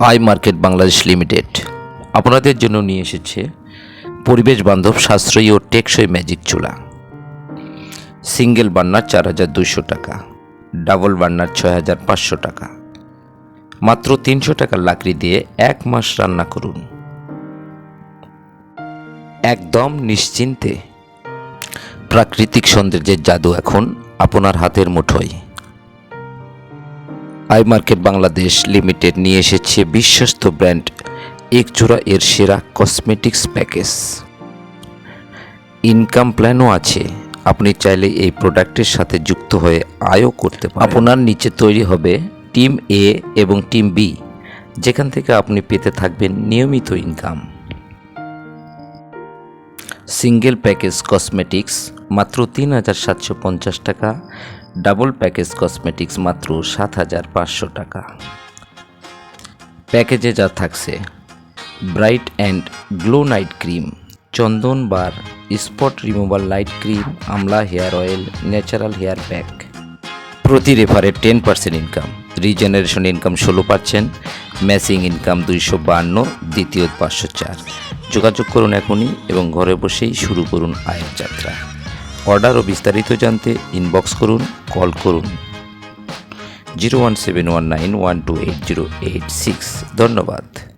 I market Bangladesh limited. আপনাদের জন্য নিয়ে এসেছে পরিবেশ বান্ধব সাশ্রয়ী ও টেকসই ম্যাজিক চুলা। সিঙ্গেল বার্নার চার হাজার দুইশো টাকা, ডাবল বার্নার ছয় হাজার পাঁচশো টাকা। মাত্র তিনশো টাকার লাকড়ি দিয়ে এক মাস রান্না করুন। একদম নিশ্চিন্তে। প্রাকৃতিক সৌন্দর্যের জাদু এখন আপনার হাতের মুঠোয়। আই মার্কেট বাংলাদেশ লিমিটেড নিয়ে এসেছে বিশ্বস্ত ব্র্যান্ড একজোড়া এর সেরা কসমেটিক্স প্যাকেজ। ইনকাম প্ল্যানও আছে। আপনি চাইলে এই প্রোডাক্টের সাথে যুক্ত হয়ে আয়ও করতে পারেন। আপনার নিচে তৈরি হবে টিম এ এবং টিম বি, যেখান থেকে আপনি পেতে থাকবেন নিয়মিত ইনকাম। সিঙ্গেল প্যাকেজ কসমেটিক্স, মাত্র তিন হাজার সাতশো পঞ্চাশ টাকা। ডাবল প্যাকেজ কসমেটিক্স মাত্র সাত হাজার পাঁচশো টাকা। প্যাকেজে যা থাকছে, bright and glow night cream, Chandan bar, spot removal light cream, Amla hair oil, natural hair pack. প্রতি রেফারে ten percent income, regeneration income ষোলো পার্সেন্ট, ম্যাচিং ইনকাম দুইশো বান্ন দ্বিতীয় পাঁচশো চার। যোগাযোগ করুন এখনই এবং ঘরে বসেই শুরু করুন আয়ের যাত্রা। অর্ডার ও বিস্তারিত জানতে ইনবক্স করুন কল করুন। Zero one seven one nine one two eight zero eight six. ধন্যবাদ।